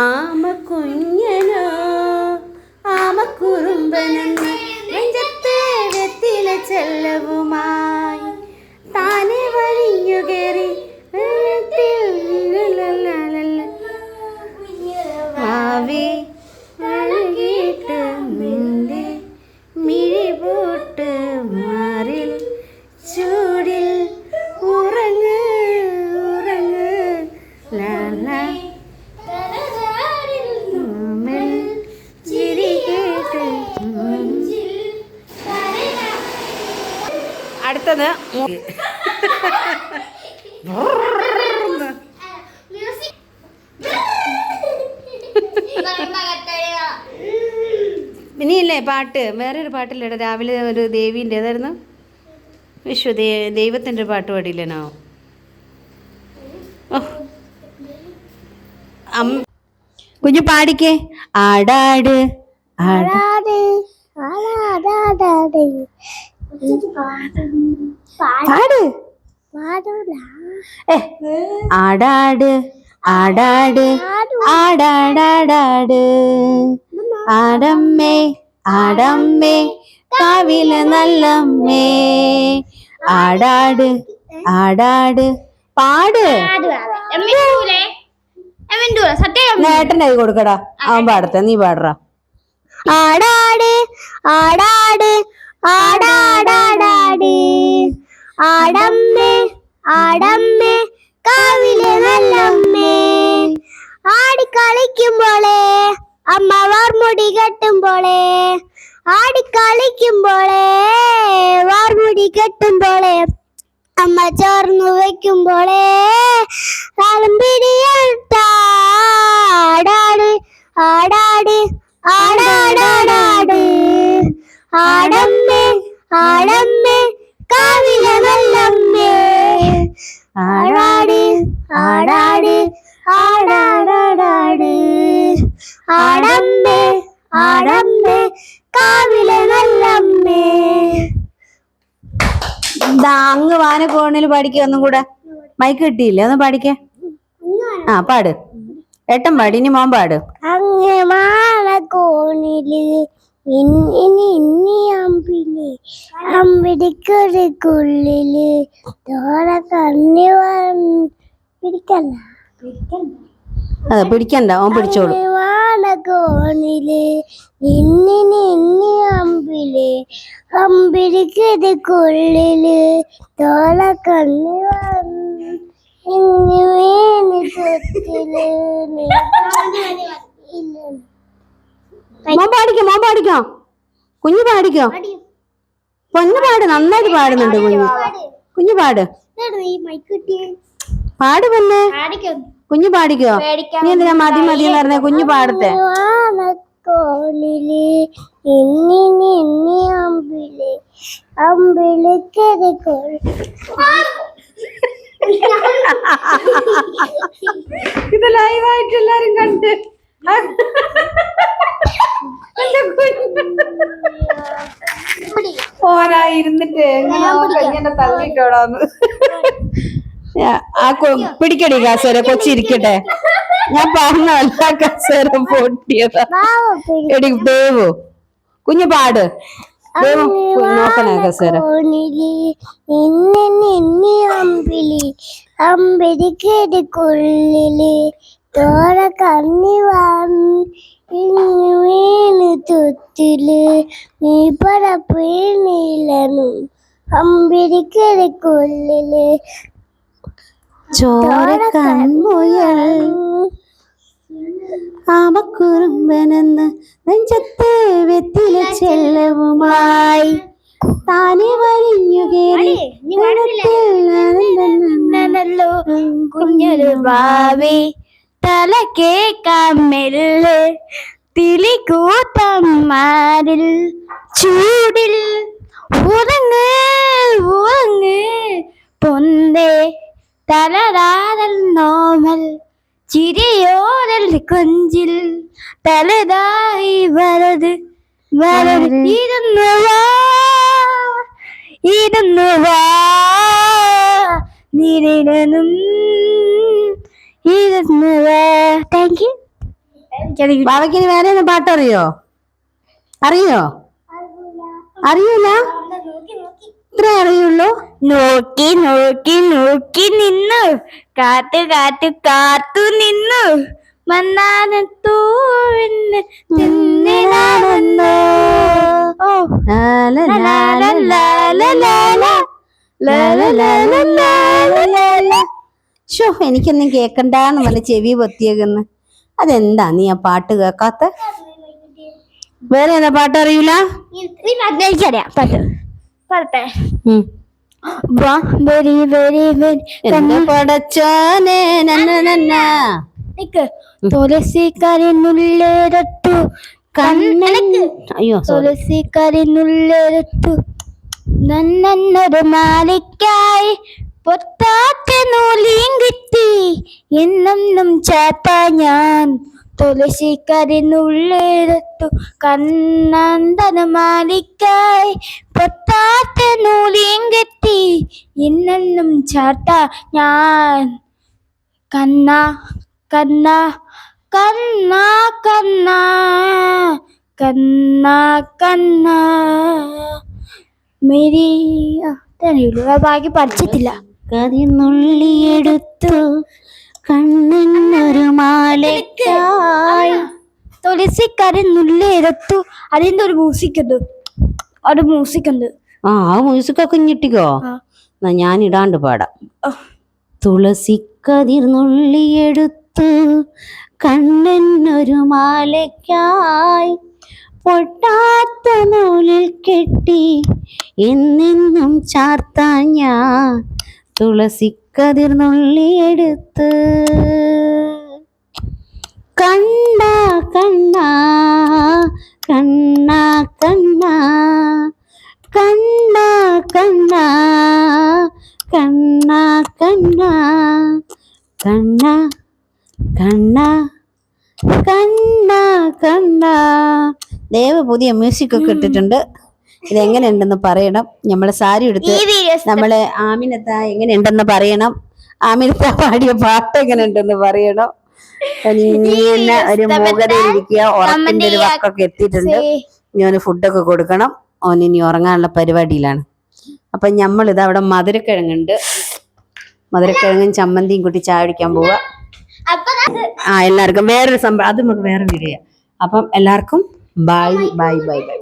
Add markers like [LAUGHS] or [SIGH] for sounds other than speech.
ആമ കുഞ്ഞനോ അടുത്തത് ഇനിയില്ലേ പാട്ട്? വേറൊരു പാട്ടില്ലേടാ. രാവിലെ ഒരു ദേവീന്റെ ഏതായിരുന്നു? വിശ്വ ദൈവത്തിന്റെ പാട്ട് പാടിയില്ലേനോ? കുഞ്ഞു പാടിക്കേ. ആടാട്. ആടാ. പാട്. ഏ ആടാട് ആടാട് ആടാടാടാട്. ആടമ്മേ ആടമ്മേ കാവില നല്ലമ്മേ. ആടാട് ആടാട്. പാട്. സത്യം നേട്ടന്റെ കൈ കൊടുക്കടാ. അവൻ പാടത്തെ നീ പാടറ. ആടാട് ആടാട് ஆடாடாடாடி. ஆடம்மே ஆடம்மே காவிலே வெள்ளம்மே ஆடி கழிக்கும் போலே அம்மாவார் முடி கட்டும் போலே. ஆடி கழிக்கும் போலே வார்முடி கட்டும் போலே. அம்மா சோர்ந்து வைக்கும் போலே ஆடாடி ஆடாடாடாடு. ஆடம் ആടമ്മേ കാവില നല്ലമ്മേ ആടാട് ആടാട് ആടാടാടാട്. ആടമ്മേ ആടമ്മേ കാവില അങ്ങ് വാനക്കോണിൽ പാടിക്കേ ഒന്നും കൂടെ. മൈക്ക് കിട്ടിയില്ലേ? ഒന്ന് പാടിക്കേ. ആ പാട്. ഏട്ടൻ പാടി ഇനി മോൻ പാട്. അങ്ങ് മാളക്കോണിൽ ഇന്നി ഇനി അമ്പിൽ അമ്പിടിക്കൊരുക്കുള്ളിൽ തോറ കണ്ണി പിടിക്കല്ല അതെ പിടിക്കണ്ട ഓൻ പിടിച്ചോളൂ അങ്ങ് മാളക്കോണിൽ ഇന്നി ഇന്നി അമ്പിൽ അമ്പിടിക്കൊരുക്കുള്ളിൽ തോറ കണ്ണി ഇന്നി വീണ് തൊട്ടിൽ നീ ഇല്ല മോൻ പാടിക്കോ മോൻ പാടിക്കോ കുഞ്ഞു പാടിക്കോ പൊന്നു പാട് നന്നായിട്ട് പാടുന്നുണ്ട് കുഞ്ഞു കുഞ്ഞു. പാട്. ഈ മൈക്ക് കിട്ടിയേ. പാട് പൊന്നെ. കുഞ്ഞു പാടിക്കോ? നീ എന്തിനാ മതി മതി എന്ന് പറഞ്ഞ കുഞ്ഞു പാടത്തെ കോണിൽ അമ്പിളി അമ്പിളിക്കത് കോൾ ഇത് ലൈവായിട്ട് എല്ലാരും കണ്ട്. [LAUGHS] പോരാ ഇരുന്നിട്ട് എങ്ങനെ തള്ളിട്ടോടാന്ന് ആ കൊ- പിടിക്കടി കാസേര കൊച്ചിരിക്കട്ടെ. ഞാൻ പറഞ്ഞല്ല കസേര പൊട്ടിയതാ. എടി ദേവു കുഞ്ഞു പാട്. നോക്കണേ കസേര. അമ്പിളി. കണ്ണി വന്ന് ഇന്ന് വീണ് തൊത്തിൽ നീ പടപ്പീണിലനു അമ്പിളിക്കത് കൊള്ളിൽ ചോര കൺമുയൽ ആമക്കുറുമ്പനെന്ന് നെഞ്ചത്തെ വെത്തില ചെല്ലവുമായി. താനെ വരിഞ്ഞു കേറി നല്ലോ കുഞ്ഞൊരു ഭാവി തല തലക്കേ കമ്മിൽ തിലികൂത്തമ്മാരിൽ ചൂടിൽ. ഉറങ്ങ് ഉറങ്ങ് പൊന്തേ തലരാതൽ നോമൽ ചിരിയോരൽ കൊഞ്ചിൽ. തലതായി വലത് വലത് ഇരുന്നു വാ ഇരുന്നു നിരനും താങ്ക് യു ബാബയ്ക്കിന് വേറെ പാട്ട് അറിയോ അറിയോ അറിയൂല ഇത്ര അറിയുള്ളൂ നോക്കി നോക്കി നോക്കി നിന്നു കാത്തു കാത്തു കാത്തു നിന്നു മന്നാനത്തോന്ന് തിന്നിടാനെന്നോ ഓ ലാല ലാല ലാല ലാല ലാല ലാല ലാല ഷോ എനിക്കൊന്നും കേക്കണ്ടെന്ന് പറഞ്ഞ ചെവി പൊത്തിയേക്കുന്നു. അതെന്താ നീ ആ പാട്ട് കേക്കാത്ത? വേറെ ഏതാ പാട്ട് അറിയൂല? എനിക്കറിയാം അയ്യോ തുളസിക്കരനുള്ളിരട്ടു നന്നൊരു മാലിക്കായി. പൊത്താത്ത നൂലിയും കിട്ടി. എന്നും ചാത്ത ഞാൻ. തുളസി കരിനുള്ളിരട്ടു കണ്ണന്തന മാലിക്കായി പൊത്താത്ത നൂലിയും കിട്ടി. എന്നൊന്നും ചാത്ത ഞാൻ. കന്ന കന്ന കന്ന കന്ന കന്ന കന്ന മേരി ഇതറിയുള്ളൂ ബാക്കി പഠിച്ചിട്ടില്ല. കരിനുള്ളിയെടുത്തു കണ്ണിനൊരു മാലയ്ക്കായി. തുളസിക്കാരൻ നുള്ളിയെടുത്തു അതിന്റെ ഒരു മ്യൂസിക് ഉണ്ട് ഒരു മ്യൂസിക് ഉണ്ട് ആ ആ മ്യൂസിക് ഒക്കെ ഞെട്ടിക്കോ എന്നാ ഞാൻ ഇടാണ്ട് പാടാം. തുളസിക്കതിർന്നുള്ളിയെടുത്തു കണ്ണനൊരു മാലയ്ക്കായി. പൊട്ടാത്ത നൂലിൽ കെട്ടി എന്നെന്നും ചാർത്താൻ ഞാൻ തുളസിക്കതിർന്നുള്ളിയെടുത്ത് കണ്ട കണ്ണ കണ്ണ കണ്ണ കണ്ണ കണ്ണ കണ്ണ കണ്ണ കണ്ണ കണ്ണ കണ്ണ കണ്ണ ദേവ പുതിയ മ്യൂസിക് ഒക്കെ ഇട്ടിട്ടുണ്ട് ഇതെങ്ങനെ ഉണ്ടെന്ന് പറയണം. നമ്മളെ സാരി എടുത്ത് നമ്മളെ ആമിനത്ത എങ്ങനെയുണ്ടെന്ന് പറയണം. ആമിനത്ത പാടിയ പാട്ട് എങ്ങനെയുണ്ടെന്ന് പറയണം. ഇങ്ങനെ ഒരു മൂകതയിരിക്കുക ഉറക്കിന്റെ ഒരു വക്കൊക്കെ എത്തിയിട്ടുണ്ട്. ഞാൻ ഫുഡൊക്കെ കൊടുക്കണം. ഓൻ ഇനി ഉറങ്ങാനുള്ള പരിപാടിയിലാണ്. അപ്പൊ നമ്മൾ ഇത് അവിടെ മധുരക്കിഴങ്ങുണ്ട്. മധുരക്കിഴങ്ങും ചമ്മന്തിയും കൂട്ടി ചായ കുടിക്കാൻ പോവുക ആ എല്ലാവർക്കും വേറൊരു സംഭവം. അത് നമുക്ക് വേറെ വീഡിയോ അപ്പം എല്ലാവർക്കും ബൈ ബൈ ബൈ ബൈ